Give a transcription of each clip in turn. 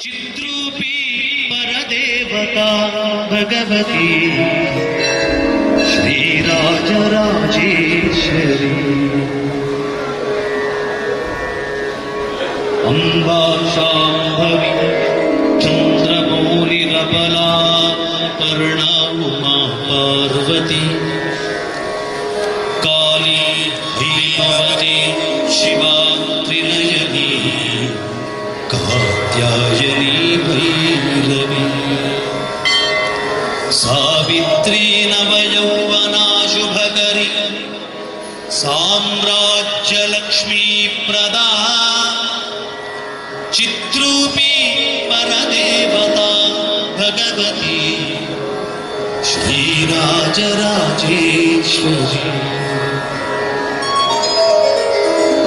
चिद्रूपी परदेवता भगवती। श्रीराजराजेश्वरी अम्बा शाम्भवी चन्द्रमौलिरबला पर्णा उमा पार्वती। काली भीमवती शिवा साम्राज्यलक्ष्मी प्रदा चिद्रूपी परदेवता भगवती। श्रीराजराजेश्वरी।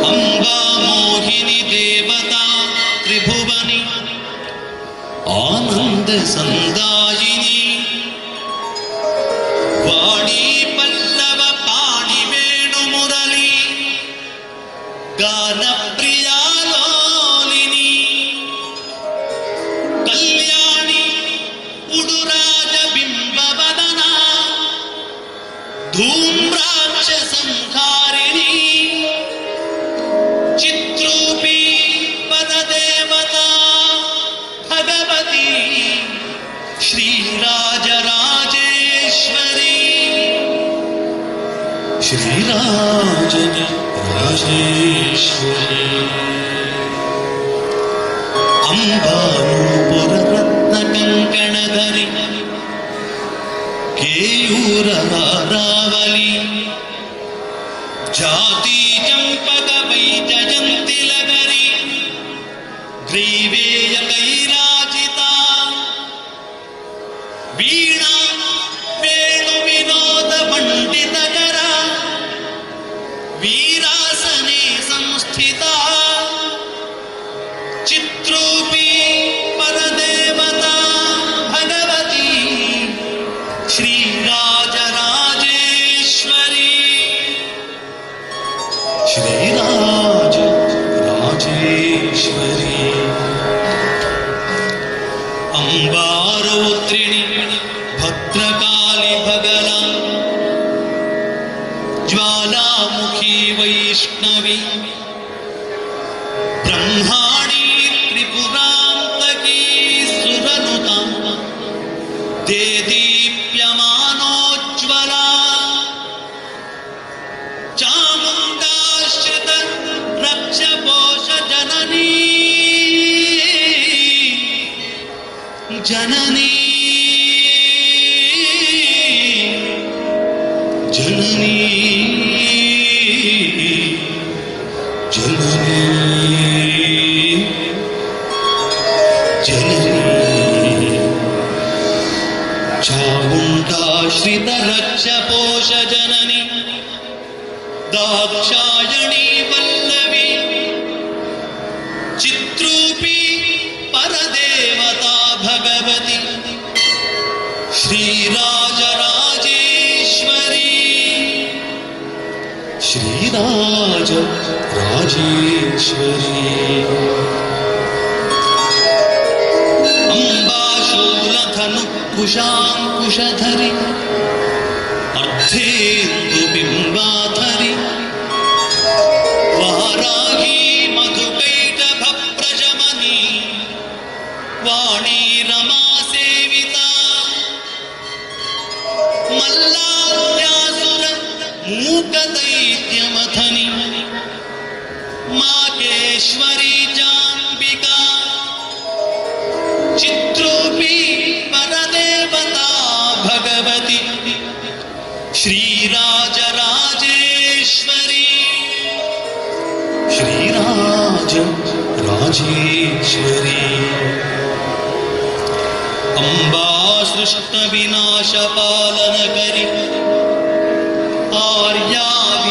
अम्बा मोहिनी देवता त्रिभुवनी। आनन्द श्रीराजराजेश्वरी। श्रीराज राजेश्वरी। अम्बानोपुरत्नकंकणरि केयूरवादावलि वीरासने संस्थिता वैष्णवी। ब्रह्माणी त्रिपुरान्तकी सुरनुता ते दीप्यमानोज्ज्वला रक्षपोष जननी। जननी चामुण्डा दाक्षायणी वल्लवी। चित्रूपी परदेवता भगवती। श्रीराजराजेश्वरी। श्रीराज राजेश्वरी अम्बाशूलधनु कुशाङ्कुशधरि अर्धेन्दुबिम्बाधरि वाराही मधुकैटभप्रशमनी वाणी रमा सेविता मल्लाद्यासुर मूकदैत्यमथनि भगवती श्रीराजराजेश्वरी। श्रीराज राजेश्वरी अम्बा सृष्टविनाशपालनकरि आर्याविसंशोभिता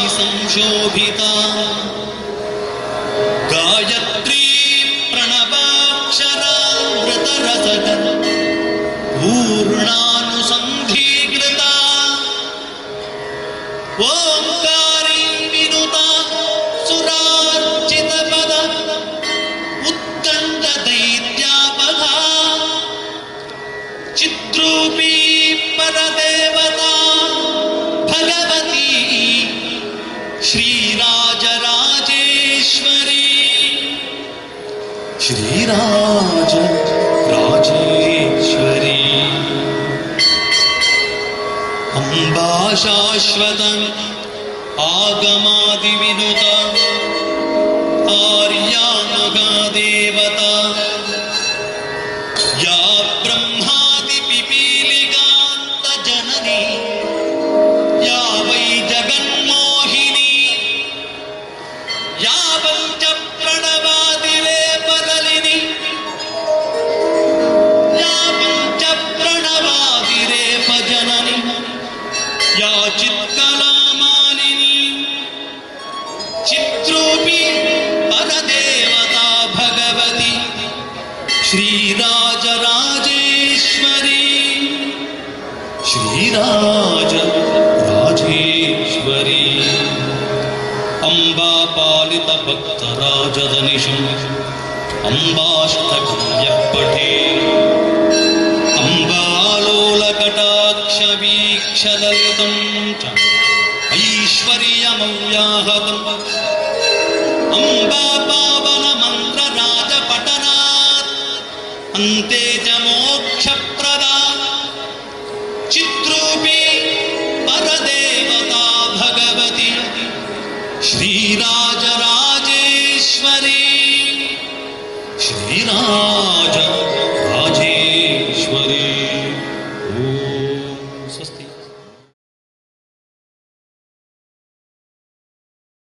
श्रीराज राजेश्वरी। अम्बा शाश्वत आगमादिविनुत या चित्कलामालिनी चित्रूपी परदेवता भगवती। श्रीराजराजेश्वरी। श्रीराज राजेश्वरी। अम्बा पालित भक्तराजदनिशम् अन्ते च मोक्षप्रदा। चित्रूपी परदेवता भगवती। श्रीराजराजेश्वरी। श्रीराज